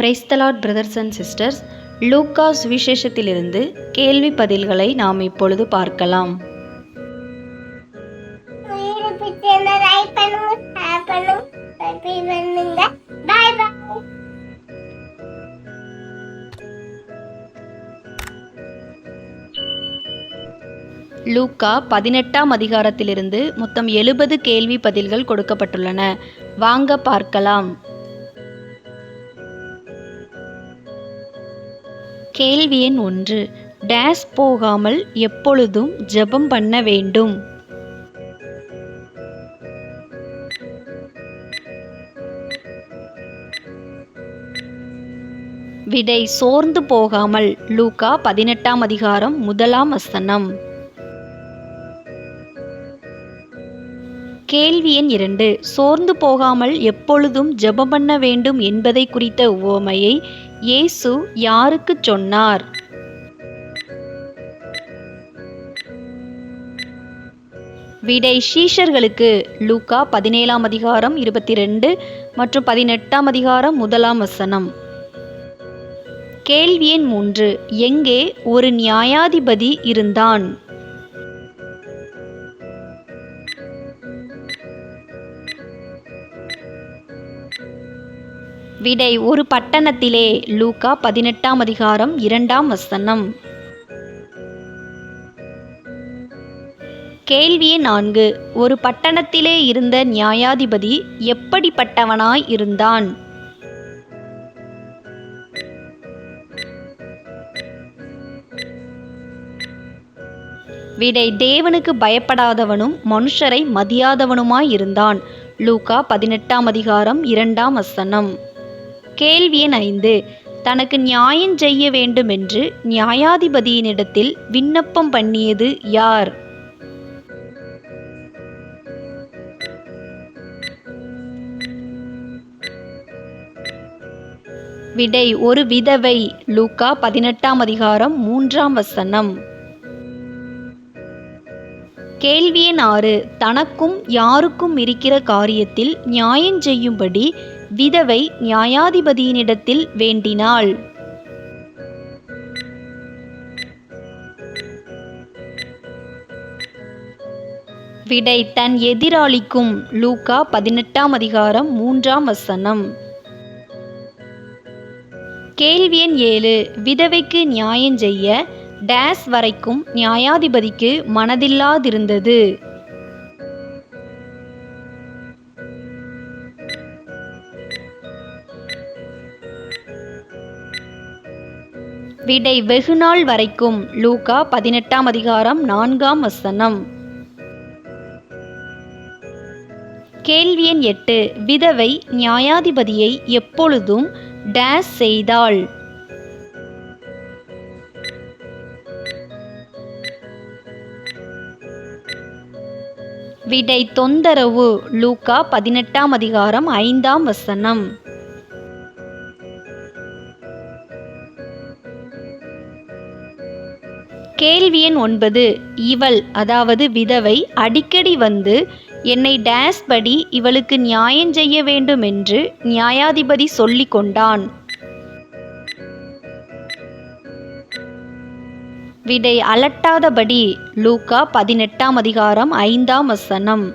Praise the Lord brothers and sisters Lucas விசேஷத்திலிருந்து கேள்வி பதில்களை நாம் இப்பொழுது பார்க்கலாம். லூக்கா பதினெட்டாம் அதிகாரத்திலிருந்து மொத்தம் எழுபது கேள்வி பதில்கள் கொடுக்கப்பட்டுள்ளன. வாங்க பார்க்கலாம். கேள்வி எண் ஒன்று. டேஸ் போகாமல் எப்பொழுதும் ஜெபம் பண்ண வேண்டும். விடை சோர்ந்து போகாமல். லூகா பதினெட்டாம் அதிகாரம் முதலாம் வசனம். கேள்வி எண் இரண்டு. சோர்ந்து போகாமல் எப்பொழுதும் ஜெபம் பண்ண வேண்டும் என்பதை குறித்த உவமையை இயேசு யாருக்குச் சொன்னார்? விடை ஷீஷர்களுக்கு லூக்கா பதினேழாம் அதிகாரம் இருபத்தி ரெண்டு மற்றும் பதினெட்டாம் அதிகாரம் முதலாம் வசனம். கேள்வி எண் மூன்று எங்கே ஒரு நியாயாதிபதி இருந்தான்? விடை ஒரு பட்டணத்திலே லூக்கா பதினெட்டாம் அதிகாரம் இரண்டாம் வசனம். கேள்வி நான்கு. ஒரு பட்டணத்திலே இருந்த நியாயாதிபதி எப்படிப்பட்டவனாய் இருந்தான்? விடை தேவனுக்கு பயப்படாதவனும் மனுஷரை மதியாதவனுமாய் இருந்தான். லூகா பதினெட்டாம் அதிகாரம் இரண்டாம் வசனம். கேள்வி எண் ஐந்து. தனக்கு நியாயம் செய்ய வேண்டுமென்று நியாயாதிபதியினிடத்தில் விண்ணப்பம் பண்ணியது யார்? விடை ஒரு விதவை. லூக்கா பதினெட்டாம் அதிகாரம் மூன்றாம் வசனம். கேள்வி எண் ஆறு. தனக்கும் யாருக்கும் இருக்கிற காரியத்தில் நியாயம் செய்யும்படி விதவை நியாயாதிபதியினிடத்தில் வேண்டினாள். விடை தன் எதிராளிக்கும் லூகா பதினெட்டாம் அதிகாரம் மூன்றாம் வசனம். கேள்வி எண் ஏழு. விதவைக்கு நியாயம் செய்ய டேஸ் வரைக்கும் நியாயாதிபதிக்கு மனதில்லாதிருந்தது. விடை வெகுநாள் வரைக்கும். லூகா பதினெட்டாம் அதிகாரம் நான்காம் வசனம். கேள்வி எண் எட்டு. விதவை நியாயாதிபதியை எப்பொழுதும் டேஸ் செய்தாள்? விடை தொந்தரவு. லூகா பதினெட்டாம் அதிகாரம் ஐந்தாம் வசனம். கேள்வி எண் ஒன்பது. இவள் அதாவது விதவை அடிக்கடி வந்து என்னை டேஸ் படி இவளுக்கு நியாயம் செய்ய வேண்டும் என்று நியாயாதிபதி சொல்லிக் கொண்டான். விடை அலட்டாதபடி லூக்கா பதினெட்டாம் அதிகாரம் ஐந்தாம் வசனம்.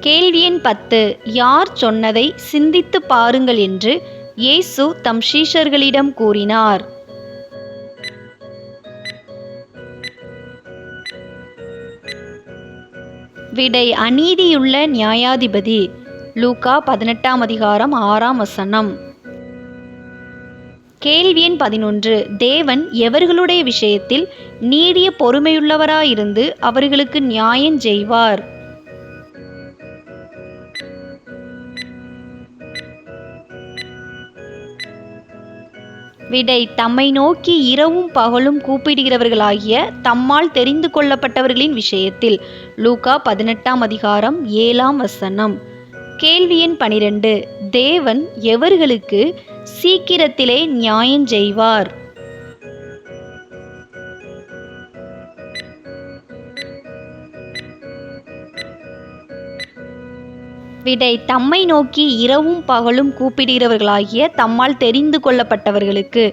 கேள்வி எண் பத்து. யார் சொன்னதை சிந்தித்து பாருங்கள் என்று இயேசு தம் சீஷர்களிடம் கூறினார். விடை அநீதியுள்ள நியாயாதிபதி. லூகா பதினெட்டாம் அதிகாரம் ஆறாம் வசனம். கேள்வி எண் பதினொன்று. தேவன் எவர்களுடைய விஷயத்தில் நீடிய பொறுமையுள்ளவராயிருந்து அவர்களுக்கு நியாயம் செய்வார். விடை தம்மை நோக்கி இரவும் பகலும் கூப்பிடுகிறவர்களாகிய தம்மால் தெரிந்து கொள்ளப்பட்டவர்களின் விஷயத்தில். லூகா பதினெட்டாம் அதிகாரம் ஏழாம் வசனம். கேள்வி எண் பனிரெண்டு. தேவன் எவர்களுக்கு சீக்கிரத்திலே நியாயம் செய்வார்? விடை தம்மை நோக்கி இரவும் பகலும் கூப்பிடுகிறவர்களாகிய தம்மால் தெரிந்து கொள்ளப்பட்டவர்களுக்கு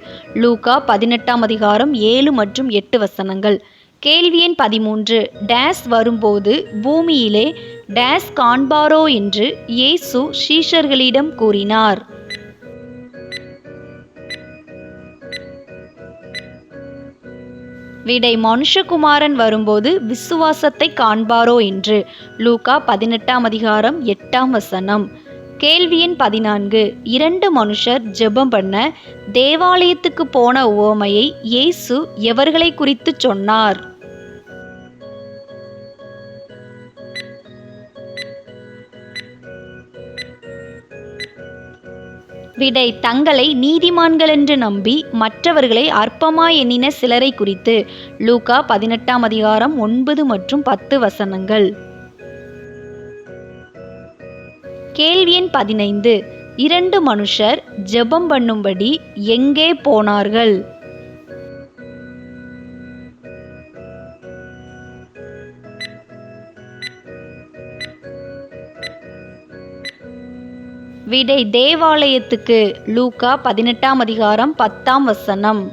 லூகா பதினெட்டாம் அதிகாரம் ஏழு மற்றும் எட்டு வசனங்கள். கேள்வி எண் பதிமூன்று. டேஸ் வரும்போது பூமியிலே டேஸ் காண்பாரோ என்று இயேசு ஷீஷர்களிடம் கூறினார். விடை மனுஷகுமாரன் வரும்போது விசுவாசத்தை காண்பாரோ என்று. லூகா பதினெட்டாம் அதிகாரம் எட்டாம் வசனம். கேள்வியின் பதினான்கு இரண்டு மனுஷர் ஜெபம் பண்ண தேவாலயத்துக்கு போன உவமையை இயேசு எவர்களை குறித்து சொன்னார்? விடை தங்களை நீதிமான்கள் என்று நம்பி மற்றவர்களை அற்பமா எண்ணின சிலரை குறித்து. லூகா பதினெட்டாம் அதிகாரம் ஒன்பது மற்றும் பத்து வசனங்கள். கேள்வி எண் பதினைந்து. இரண்டு மனுஷர் ஜெபம் பண்ணும்படி எங்கே போனார்கள்? விடை தேவாலயத்துக்கு லூகா பதினெட்டாம் அதிகாரம் பத்தாம் வசனம்.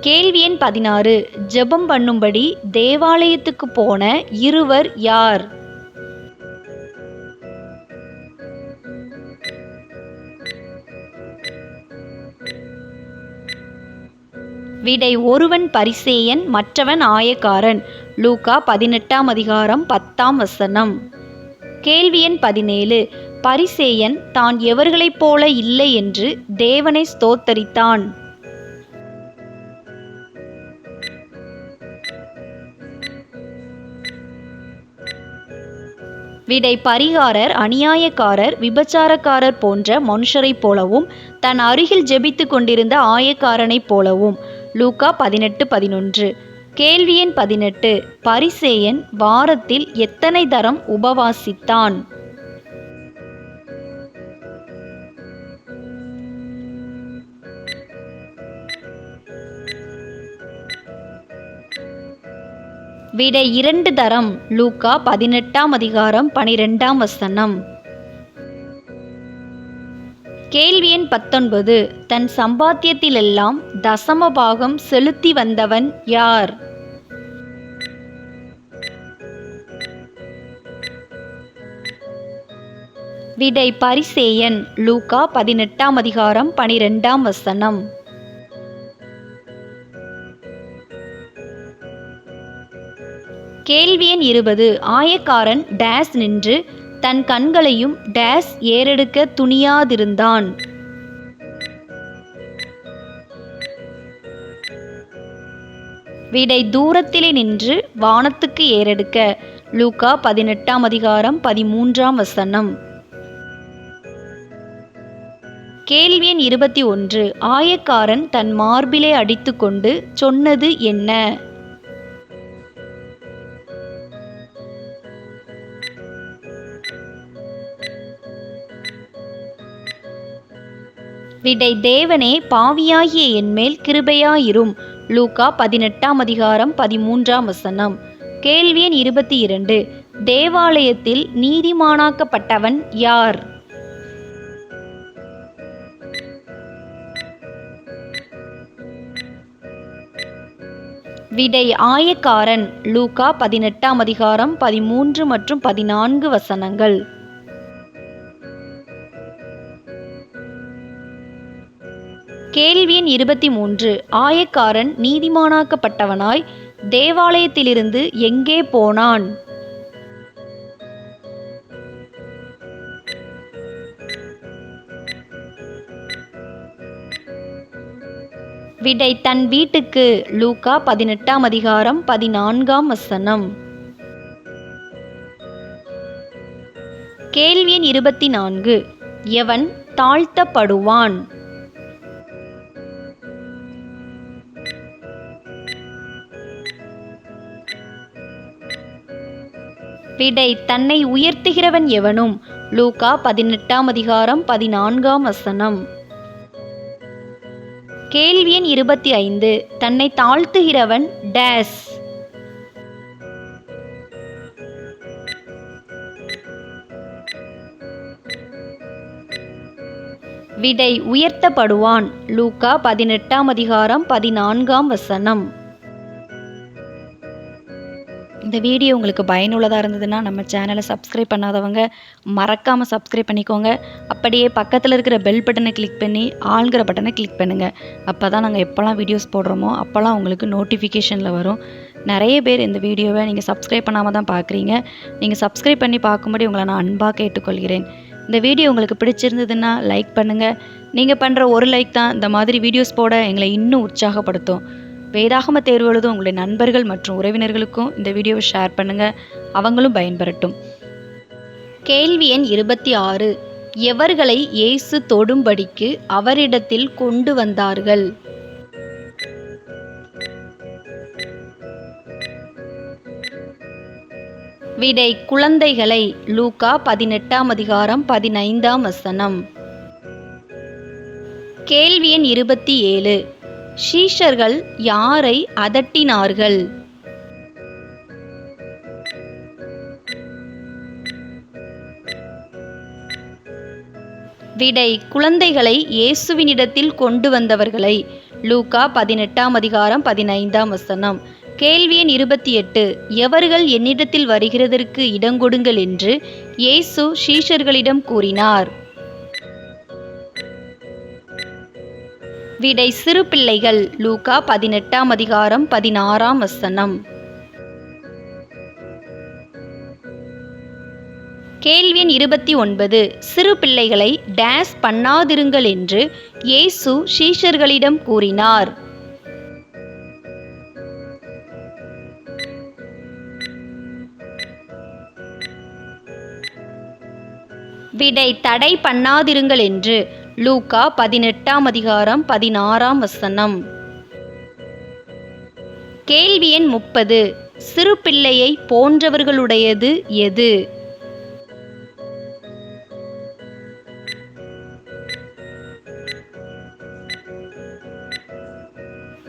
கேள்வி எண் பதினாறு. ஜெபம் பண்ணும்படி தேவாலயத்துக்கு போன இருவர் யார்? விடை ஒருவன் பரிசேயன் மற்றவன் ஆயக்காரன். லூகா பதினெட்டாம் அதிகாரம் பத்தாம் வசனம். கேள்வி எண் பதினேழு. பரிசேயன் தான் எவர்களைப் போல இல்லை என்று தேவனை ஸ்தோத்தரித்தான். விடை பரிகாரர் அநியாயக்காரர் விபச்சாரக்காரர் போன்ற மனுஷரைப் போலவும் தன் அருகில் ஜெபித்து கொண்டிருந்த ஆயக்காரனைப் போலவும். லூகா பதினெட்டு பதினொன்று. கேள்வி எண் பதினெட்டு. பரிசேயன் வாரத்தில் எத்தனை தரம் உபவாசித்தான்? விடை இரண்டு தரம். லூக்கா பதினெட்டாம் அதிகாரம் பனிரெண்டாம் வசனம். கேள்வி எண் பத்தொன்பது. தன் சம்பாத்தியத்திலெல்லாம் தசம பாகம் செலுத்தி வந்தவன் யார்? விடை பரிசேயன் லூகா பதினெட்டாம் அதிகாரம் பனிரெண்டாம் வசனம். கேள்வி எண் இருபது. ஆயக்காரன் டேஸ் நின்று தன் கண்களையும் டேஸ் ஏறெடுக்க துணியாதிருந்தான். விடை தூரத்திலே நின்று வானத்துக்கு ஏறெடுக்க. லூகா பதினெட்டாம் அதிகாரம் பதிமூன்றாம் வசனம். கேள்வி எண் இருபத்தி ஒன்று. ஆயக்காரன் தன் மார்பிலே அடித்துக்கொண்டு சொன்னது என்ன? விடை தேவனே பாவியாகிய என்மேல் கிருபையாயிரும். லூகா பதினெட்டாம் அதிகாரம் பதிமூன்றாம் வசனம். கேள்வி எண் இருபத்தி இரண்டு. தேவாலயத்தில் நீதிமானாக்கப்பட்டவன் யார்? விடை ஆயக்காரன் லூகா பதினெட்டாம் அதிகாரம் பதிமூன்று மற்றும் பதினான்கு வசனங்கள். கேள்வி எண் இருபத்தி மூன்று ஆயக்காரன் நீதிமானாக்கப்பட்டவனாய் தேவாலயத்திலிருந்து எங்கே போனான்? விடை தன் வீட்டுக்கு. லூக்கா பதினெட்டாம் அதிகாரம் பதினான்காம் வசனம். கேள்வி எண் இருபத்தி நான்கு எவன் தாழ்த்தப்படுவான்? விடை தன்னை உயர்த்துகிறவன் எவனும்? லூகா பதினெட்டாம் அதிகாரம் பதினான்காம் வசனம். கேள்வி எண் இருபத்தி ஐந்து. தன்னை தாழ்த்துகிறவன் டேஸ். விடை உயர்த்தப்படுவான். லூக்கா பதினெட்டாம் அதிகாரம் பதினான்காம் வசனம். இந்த வீடியோ உங்களுக்கு பயனுள்ளதாக இருந்ததுன்னா நம்ம சேனலை சப்ஸ்கிரைப் பண்ணாதவங்க மறக்காமல் சப்ஸ்கிரைப் பண்ணிக்கோங்க. அப்படியே பக்கத்தில் இருக்கிற பெல் பட்டனை கிளிக் பண்ணி ஆளுங்கிற பட்டனை கிளிக் பண்ணுங்கள் அப்போ தான் நாங்கள் எப்போல்லாம் வீடியோஸ் போடுறோமோ அப்போல்லாம் உங்களுக்கு நோட்டிஃபிகேஷனில் வரும். நிறைய பேர் இந்த வீடியோவை நீங்கள் சப்ஸ்கிரைப் பண்ணாமல் தான் பார்க்குறீங்க நீங்கள் சப்ஸ்கிரைப் பண்ணி பார்க்கும்படி உங்களை நான் அன்பாக கேட்டுக்கொள்கிறேன். இந்த வீடியோ உங்களுக்கு பிடிச்சிருந்ததுன்னா லைக் பண்ணுங்கள் நீங்கள் பண்ணுற ஒரு லைக் தான் இந்த மாதிரி வீடியோஸ் போட எங்களை இன்னும் உற்சாகப்படுத்தும். வேதாகம தேர்வு எழுத உங்களுடைய நண்பர்கள் மற்றும் உறவினர்களுக்கும் இந்த வீடியோவை ஷேர் பண்ணுங்கள் அவங்களும் பயன்பெறட்டும். கேள்வி எண் இருபத்தி ஆறு. எவர்களை இயேசு தொடும்படிக்கு அவரிடத்தில் கொண்டு வந்தார்கள்? விடை குழந்தைகளை லூகா பதினெட்டாம் அதிகாரம் பதினைந்தாம் வசனம். கேள்வி எண் இருபத்தி ஏழு. ஷீஷர்கள் யாரை அதட்டினார்கள்? விடை குழந்தைகளை இயேசுவினிடத்தில் கொண்டு வந்தவர்களை. லூகா பதினெட்டாம் அதிகாரம் பதினைந்தாம் வசனம். கேள்வி எண் இருபத்தி எட்டு. எவர்கள் என்னிடத்தில் வருகிறதற்கு இடங்கொடுங்கள் என்று இயேசு ஷீஷர்களிடம் கூறினார். விடை சிறு பிள்ளைகள் லூகா பதினெட்டாம் அதிகாரம் பதினாறாம் வசனம். கேள்வியின் இருபத்தி ஒன்பது. சிறு பிள்ளைகளை டேஸ் பண்ணாதிருங்கள் என்று இயேசு ஷீஷர்களிடம் கூறினார். விடை தடை பண்ணாதிருங்கள் என்று லூக்கா பதினெட்டாம் அதிகாரம் பதினாறாம் வசனம். கேள்வி எண் முப்பது. சிறு பிள்ளையை போன்றவர்களுடையது எது?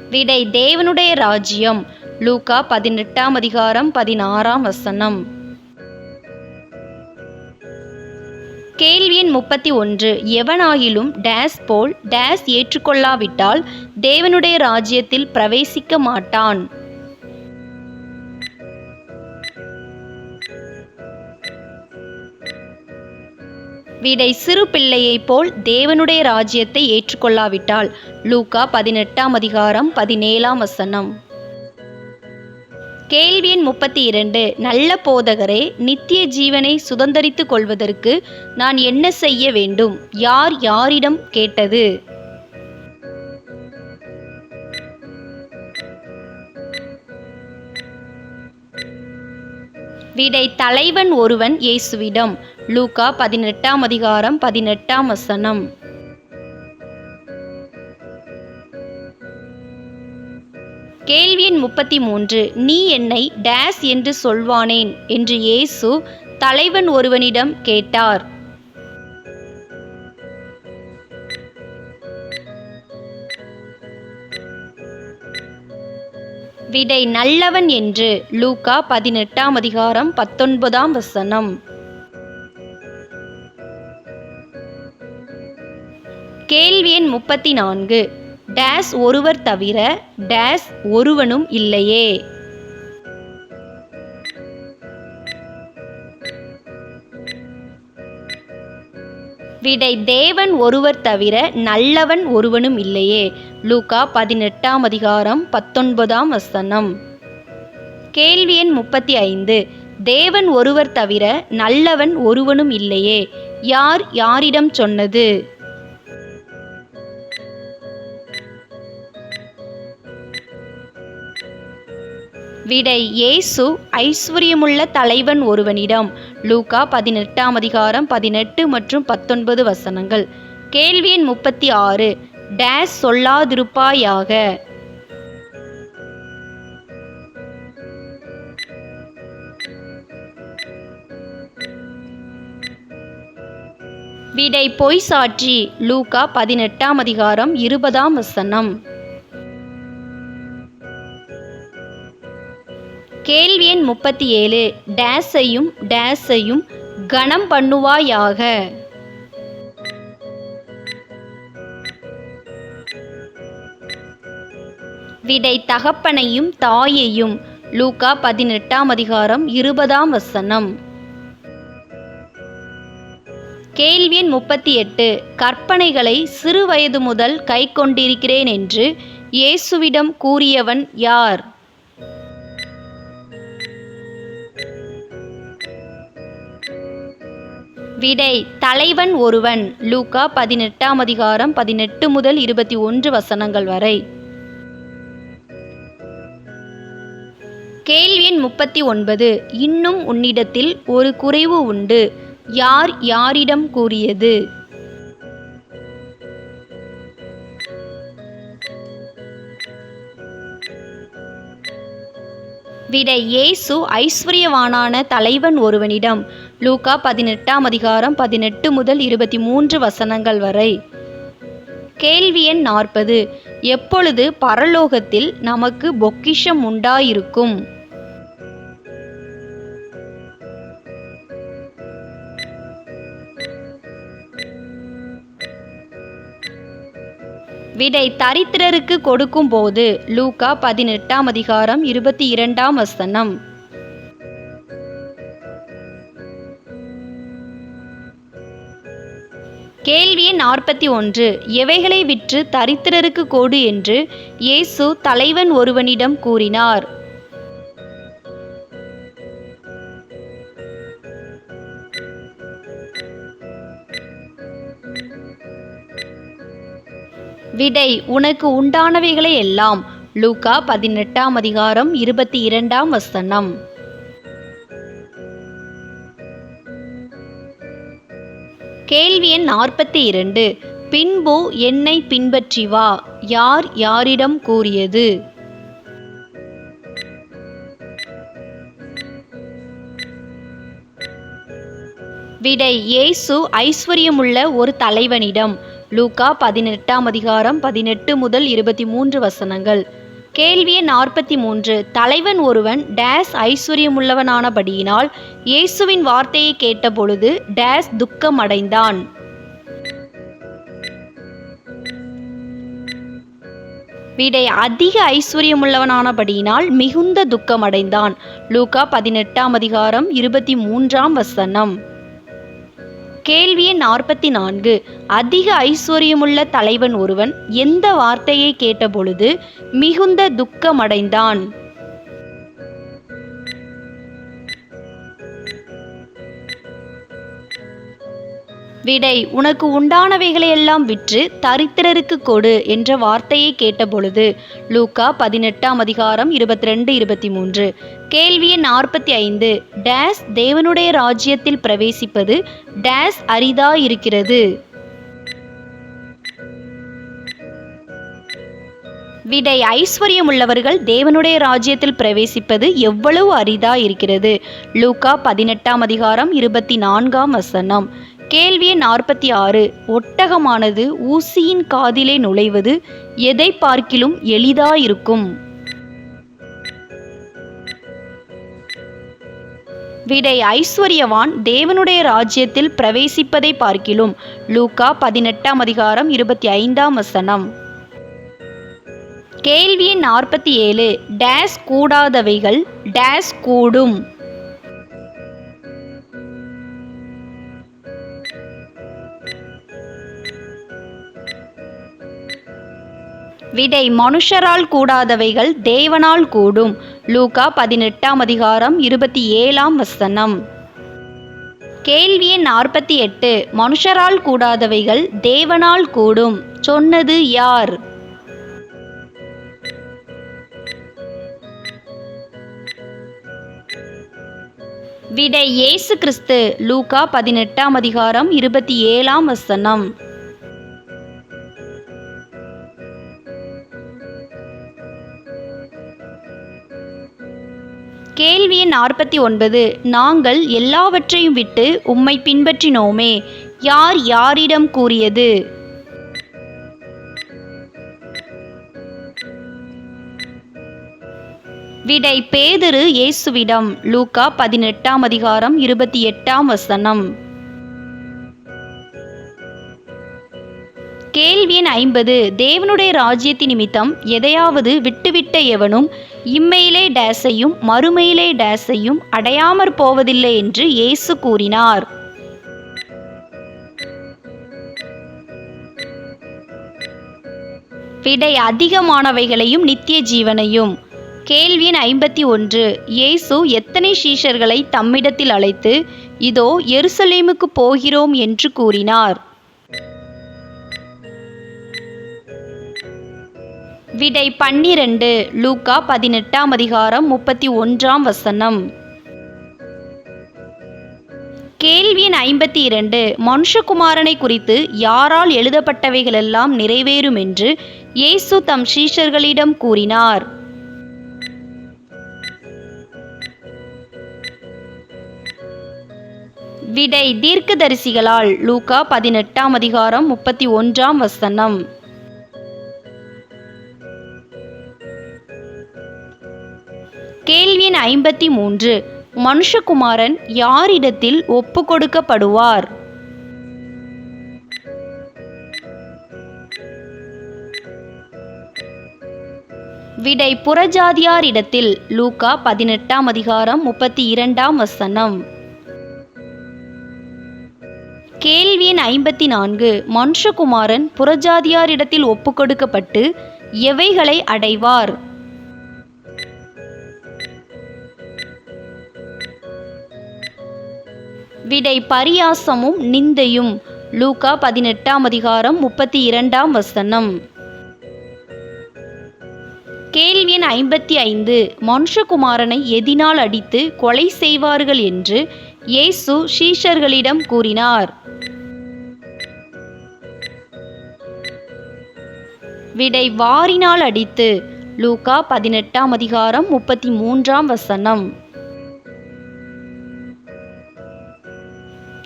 விடை தேவனுடைய ராஜ்யம். லூக்கா பதினெட்டாம் அதிகாரம் பதினாறாம் வசனம். கேள்வி எண் முப்பத்தி ஒன்று. எவனாயிலும் டேஸ் போல் டேஸ் ஏற்றுக்கொள்ளாவிட்டால் தேவனுடைய ராஜ்யத்தில் பிரவேசிக்க மாட்டான். விடை சிறு பிள்ளையைப் போல் தேவனுடைய ராஜ்யத்தை ஏற்றுக்கொள்ளாவிட்டால். லூகா பதினெட்டாம் அதிகாரம் பதினேழாம் வசனம். கேள்வி எண் முப்பத்தி இரண்டு நல்ல போதகரே நித்திய ஜீவனை சுதந்தரித்துக் கொள்வதற்கு நான் என்ன செய்ய வேண்டும்? யார் யாரிடம் கேட்டது? விடை தலைவன் ஒருவன் இயேசுவிடம். லூகா பதினெட்டாம் அதிகாரம் பதினெட்டாம் வசனம். கேள்வி எண் முப்பத்தி மூன்று நீ என்னை டேஸ் என்று சொல்வானேன் என்று இயேசு தலைவன் ஒருவனிடம் கேட்டார். விடை நல்லவன் என்று லூகா பதினெட்டாம் அதிகாரம் பத்தொன்பதாம் வசனம். கேள்வி எண் முப்பத்தி நான்கு டேஸ் ஒருவர் தவிர டேஸ் ஒருவனும் இல்லையே. விடை தேவன் ஒருவர் தவிர நல்லவன் ஒருவனும் இல்லையே. லூகா பதினெட்டாம் அதிகாரம் பத்தொன்பதாம் வசனம். கேள்வி எண் முப்பத்தி ஐந்து தேவன் ஒருவர் தவிர நல்லவன் ஒருவனும் இல்லையே. யார் யாரிடம் சொன்னது? விடை இயேசு ஐஸ்வர்யமுள்ள தலைவன் ஒருவனிடம். லூகா பதினெட்டாம் அதிகாரம் பதினெட்டு மற்றும் பத்தொன்பது வசனங்கள். கேள்வி எண் முப்பத்தி ஆறு. டேஸ் சொல்லாதிருப்பாயாக. விடை பொய் சாட்சி. லூகா பதினெட்டாம் அதிகாரம் இருபதாம் வசனம். கேள்வி எண் முப்பத்தி ஏழு. டேஸையும் டேஸையும் கணம் பண்ணுவாயாக? விடை தகப்பனையும் தாயையும் லூகா பதினெட்டாம் அதிகாரம் இருபதாம் வசனம். கேள்வி எண் முப்பத்தி எட்டு. கற்பனைகளை சிறு வயது முதல் கை கொண்டிருக்கிறேன் என்று இயேசுவிடம் கூறியவன் யார்? விடை தலைவன் ஒருவன். லூக்கா பதினெட்டாம் அதிகாரம் பதினெட்டு முதல் இருபத்தி ஒன்று வசனங்கள் வரை. கேள்வி எண் முப்பத்தி ஒன்பது. இன்னும் உன்னிடத்தில் ஒரு குறைவு உண்டு. யார் யாரிடம் கூறியது? விடை இயேசு ஐஸ்வர்யவானான தலைவன் ஒருவனிடம் லூகா பதினெட்டாம் அதிகாரம் பதினெட்டு முதல் இருபத்தி மூன்று வசனங்கள் வரை. கேள்வி எண் நாற்பது. எப்பொழுது பரலோகத்தில் நமக்கு பொக்கிஷம் உண்டாயிருக்கும்? விடை தரித்திரருக்கு கொடுக்கும் போது லூகா பதினெட்டாம் அதிகாரம் இருபத்தி இரண்டாம் வசனம். கேள்வி நாற்பத்தி ஒன்று. எவைகளை விற்று தரித்திரருக்கு கோடு என்று இயேசு தலைவன் ஒருவனிடம் கூறினார். விடை உனக்கு உண்டானவைகளை எல்லாம். லூகா பதினெட்டாம் அதிகாரம் இருபத்தி இரண்டாம் வசனம். கேள்வி எண் நாற்பத்தி இரண்டு. பின்பு என்னை பின்பற்றி வா யார் யாரிடம் கூறியது? விடை இயேசு ஐஸ்வர்யமுள்ள ஒரு தலைவனிடம். லூகா பதினெட்டாம் அதிகாரம் பதினெட்டு முதல் இருபத்தி மூன்று வசனங்கள். கேள்வி நாற்பத்தி மூன்று. தலைவன் ஒருவன் டேஸ் ஐஸ்வர்யமுள்ளவனானபடியினால் இயேசுவின் வார்த்தையை கேட்டபொழுது டேஸ் துக்கம் அடைந்தான் விடை அதிக ஐஸ்வர்யமுள்ளவனானபடியினால் மிகுந்த துக்கம் அடைந்தான் லூகா பதினெட்டாம் அதிகாரம் இருபத்தி மூன்றாம் வசனம். கேள்வி எண் நாற்பத்தி நான்கு அதிக ஐஸ்வர்யமுள்ள தலைவன் ஒருவன் எந்த வார்த்தையை கேட்டபொழுது மிகுந்த துக்கமடைந்தான். விடை உனக்கு உண்டானவைகளையெல்லாம் விற்று தரித்திரருக்கு கொடு என்ற வார்த்தையை கேட்டபொழுது லூக்கா பதினெட்டாம் அதிகாரம் இருபத்தி ரெண்டு இருபத்தி மூன்று கேள்வி எண் நாற்பத்தி ஐந்து டேஸ் தேவனுடைய ராஜ்யத்தில் பிரவேசிப்பது டேஸ் அரிதா இருக்கிறது. விடை ஐஸ்வர்யமுள்ளவர்கள் தேவனுடைய ராஜ்யத்தில் பிரவேசிப்பது எவ்வளவு அரிதா இருக்கிறது. லூக்கா பதினெட்டாம் அதிகாரம் இருபத்தி நான்காம் வசனம். கேள்வி நாற்பத்தி ஆறு. ஒட்டகமானது ஊசியின் காதிலே நுழைவது எதை பார்க்கிலும் எளிதாயிருக்கும். விடை ஐஸ்வர்யவான் தேவனுடைய ராஜ்யத்தில் பிரவேசிப்பதை பார்க்கிலும். லூகா பதினெட்டாம் அதிகாரம் இருபத்தி ஐந்தாம் வசனம். கேள்வி நாற்பத்தி ஏழு. டேஸ் கூடாதவைகள் டேஸ் கூடும். விடை மனுஷரால் கூடாதவைகள் தேவனால் கூடும். லூகா பதினெட்டாம் அதிகாரம் இருபத்தி ஏழாம் வசனம். கேள்வி எண் நாற்பத்தி எட்டு. மனுஷரால் கூடாதவைகள் தேவனால் கூடும். சொன்னது யார்? விடை இயேசு கிறிஸ்து. லூகா பதினெட்டாம் அதிகாரம் இருபத்தி ஏழாம் வசனம். கேள்வி எண் நாற்பத்தி ஒன்பது. நாங்கள் எல்லாவற்றையும் விட்டு உம்மை பின்பற்றினோமே. யார் யாரிடம் கூறியது? விடை பேதரு இயேசுவிடம். லூக்கா பதினெட்டாம் அதிகாரம் இருபத்தி எட்டாம் வசனம். கேள்வி எண் ஐம்பது. தேவனுடைய ராஜ்யத்தின் நிமித்தம் எதையாவது விட்டுவிட்ட எவனும் இம்மையிலே டேஸையும் மறுமையிலே டேஸையும் அடையாமற் போவதில்லை என்று இயேசு கூறினார். விடை அதிகமானவைகளையும் நித்திய ஜீவனையும். கேள்வி எண் ஐம்பத்தி ஒன்று. இயேசு எத்தனை சீஷர்களை தம்மிடத்தில் அழைத்து இதோ எருசலேமுக்கு போகிறோம் என்று கூறினார். விடை பன்னிரண்டு லூக்கா பதினெட்டாம் அதிகாரம் முப்பத்தி ஒன்றாம் வசனம். கேள்வியின் ஐம்பத்தி இரண்டு மனுஷகுமாரனை குறித்து யாரால் எழுதப்பட்டவைகளெல்லாம் நிறைவேறும் என்று இயேசு தம் சீஷர்களிடம் கூறினார். விடை தீர்க்கதரிசிகளால் லூகா பதினெட்டாம் அதிகாரம் முப்பத்தி ஒன்றாம் வசனம். கேள்வி எண் ஐம்பத்தி மூன்று. மனுஷகுமாரன் யாரிடத்தில் ஒப்பு கொடுக்கப்படுவார்? விடை புறஜாதியாரிடத்தில் லூகா பதினெட்டாம் அதிகாரம் முப்பத்தி இரண்டாம் வசனம். கேள்வி எண் ஐம்பத்தி நான்கு. மனுஷகுமாரன் புறஜாதியாரிடத்தில் ஒப்புக்கொடுக்கப்பட்டு எவைகளை அடைவார்? விடை பரியாசமும் நிந்தையும். லூகா பதினெட்டாம் அதிகாரம் முப்பத்தி இரண்டாம் வசனம். கேள்வி எண் ஐம்பத்தி ஐந்து. மனுஷகுமாரனை எதினால் அடித்து கொலை செய்வார்கள் என்று இயேசு ஷீஷர்களிடம் கூறினார். விடை வாரினால் அடித்து. லூகா பதினெட்டாம் அதிகாரம் முப்பத்தி மூன்றாம் வசனம்.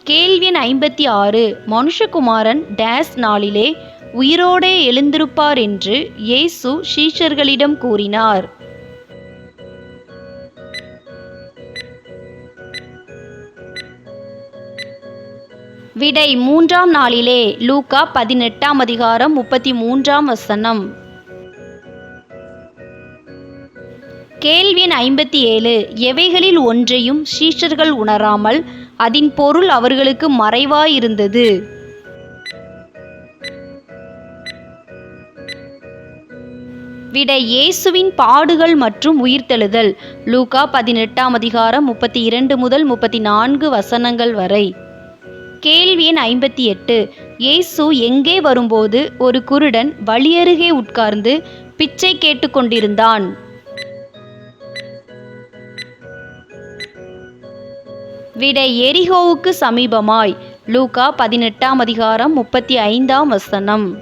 கேள்வி எண் ஐம்பத்தி ஆறு மனுஷகுமாரன் டேஸ் நாளிலே உயிரோடே எழுந்திருப்பார் என்று இயேசு சீஷர்களிடம் கூறினார். விடை மூன்றாம் நாளிலே லூகா பதினெட்டாம் அதிகாரம் முப்பத்தி மூன்றாம் வசனம். கேள்வி எண் ஐம்பத்தி ஏழு எவைகளில் ஒன்றையும் சீஷர்கள் உணராமல் அதன் பொருள் அவர்களுக்கு மறைவாயிருந்தது. விட இயேசுவின் பாடுகள் மற்றும் உயிர்த்தெழுதல் லூகா பதினெட்டாம் அதிகாரம் முப்பத்தி இரண்டு முதல் முப்பத்தி நான்கு வசனங்கள் வரை. கேள்வி எண் ஐம்பத்தி எட்டு இயேசு எங்கே வரும்போது ஒரு குருடன் வழியருகே உட்கார்ந்து பிச்சை கேட்டுக்கொண்டிருந்தான். விடை எரிகோவுக்கு சமீபமாய். லூகா பதினெட்டாம் அதிகாரம் முப்பத்தி ஐந்தாம் வசனம்.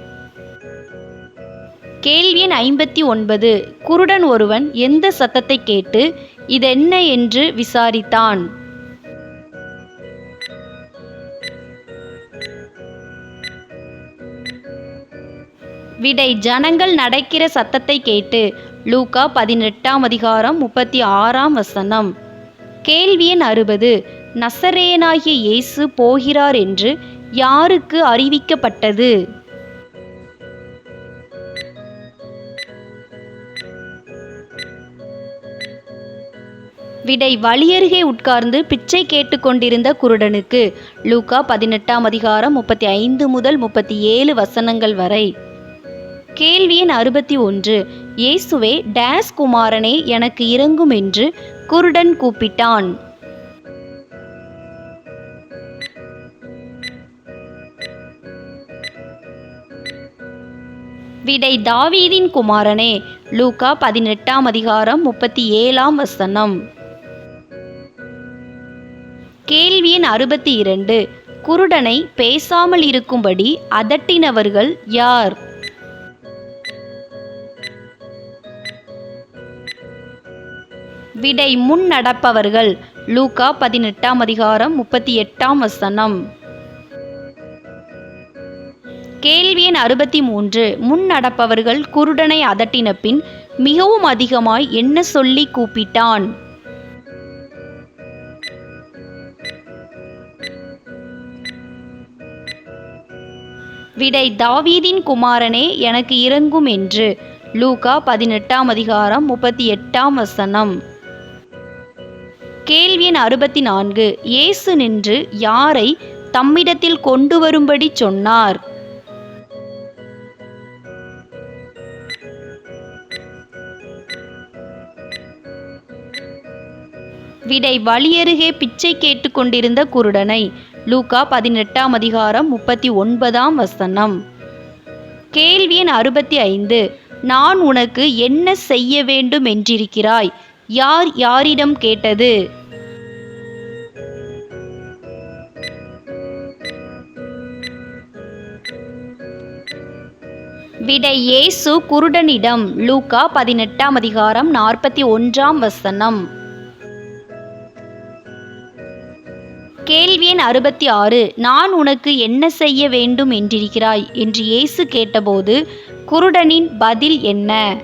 கேள்வி எண் ஐம்பத்தி ஒன்பது. குருடன் ஒருவன் எந்த சத்தத்தை கேட்டு இதென்ன? என்று விசாரித்தான். விடை ஜனங்கள் நடக்கிற சத்தத்தை கேட்டு லூகா பதினெட்டாம் அதிகாரம் முப்பத்தி ஆறாம் வசனம். கேள்வி எண் அறுபது. நசரேனாகிய இயேசு போகிறார் என்று யாருக்கு அறிவிக்கப்பட்டது? விடை வழியருகே உட்கார்ந்து பிச்சை கேட்டுக்கொண்டிருந்த குருடனுக்கு லூகா பதினெட்டாம் அதிகாரம் முப்பத்தி ஐந்து முதல் முப்பத்தி ஏழு வசனங்கள் வரை. கேள்வி எண் அறுபத்தி ஒன்று இயேசுவே டேஸ் குமாரனே எனக்கு இறங்கும் என்று குருடன் கூப்பிட்டான். விடை தாவீதின் குமாரனே. லூகா பதினெட்டாம் அதிகாரம் முப்பத்தி ஏழாம் வசனம். கேள்வி எண் அறுபத்தி இரண்டு குருடனை பேசாமல் இருக்கும்படி அதட்டினவர்கள் யார்? விடை முன் நடப்பவர்கள். லூகா பதினெட்டாம் அதிகாரம் முப்பத்தி எட்டாம் வசனம். கேள்வி எண் அறுபத்தி மூன்று முன் நடப்பவர்கள் குருடனை அதட்டின பின் மிகவும் அதிகமாய் என்ன சொல்லி கூப்பிட்டான்? விடை தாவீதின் குமாரனே எனக்கு இறங்கும் என்று. லூகா பதினெட்டாம் அதிகாரம் முப்பத்தி எட்டாம் வசனம். கேள்வி எண் அறுபத்தி நான்கு இயேசு நின்று யாரை தம்மிடத்தில் கொண்டு வரும்படி சொன்னார்? விடை வழியருகே பிச்சை கேட்டுக்கொண்டிருந்த குருடனை. லூகா பதினெட்டாம் அதிகாரம் முப்பத்தி ஒன்பதாம் வசனம். கேள்வி எண் அறுபத்தி ஐந்து நான் உனக்கு என்ன செய்ய வேண்டும் என்றிருக்கிறாய்? யார் யாரிடம் கேட்டது? விடை இயேசு குருடனிடம். லூகா பதினெட்டாம் அதிகாரம் நாற்பத்தி ஒன்றாம் வசனம். கேள்வி எண் அறுபத்தி ஆறு நான் உனக்கு என்ன செய்ய வேண்டும் என்றிருக்கிறாய்? என்று இயேசு கேட்டபோது குருடனின் பதில் என்ன?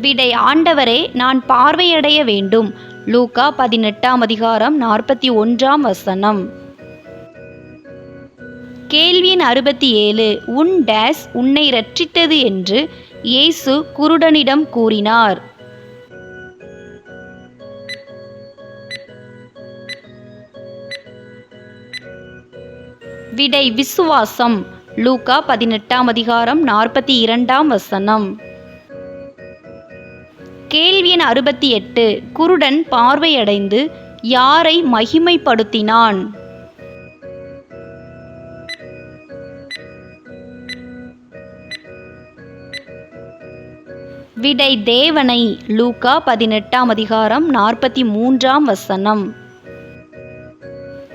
விடை ஆண்டவரே நான் பார்வையடைய வேண்டும். லூகா பதினெட்டாம் அதிகாரம் நாற்பத்தி ஒன்றாம் வசனம். கேள்வியின் அறுபத்தி ஏழு உன் டேஸ் உன்னை ரட்சித்தது என்று இயேசு குருடனிடம் கூறினார். விடை விசுவாசம். லூகா பதினெட்டாம் அதிகாரம் நாற்பத்தி இரண்டாம் வசனம். கேள்வி எண் அறுபத்தி எட்டு. குருடன் பார்வையடைந்து யாரை மகிமைப்படுத்தினான்? விடை தேவனை லூகா பதினெட்டாம் அதிகாரம் நாற்பத்தி மூன்றாம் வசனம்.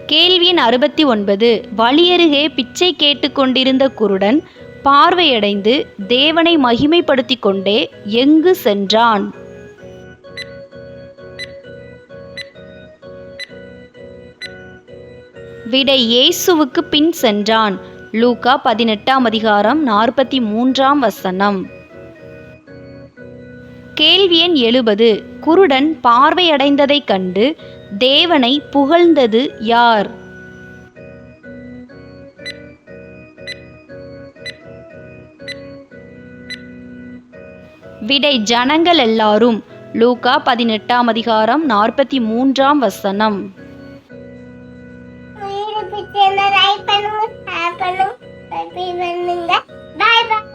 கேள்வியின் அறுபத்தி ஒன்பது வழியருகே பிச்சை கேட்டுக்கொண்டிருந்த குருடன் பார்வையடைந்து தேவனை மகிமைப்படுத்திக் கொண்டே எங்கு சென்றான்? விடை இயேசுவுக்கு பின் சென்றான். லூகா பதினெட்டாம் அதிகாரம் நாற்பத்தி மூன்றாம் வசனம். கேள்வி எண் எழுபது. குருடன் பார்வையடைந்ததைக் கண்டு தேவனை புகழ்ந்தது யார்? விடை ஜனங்கள் எல்லாரும். லூகா பதினெட்டாம் அதிகாரம் நாற்பத்தி மூன்றாம் வசனம். பண்ணுங்க.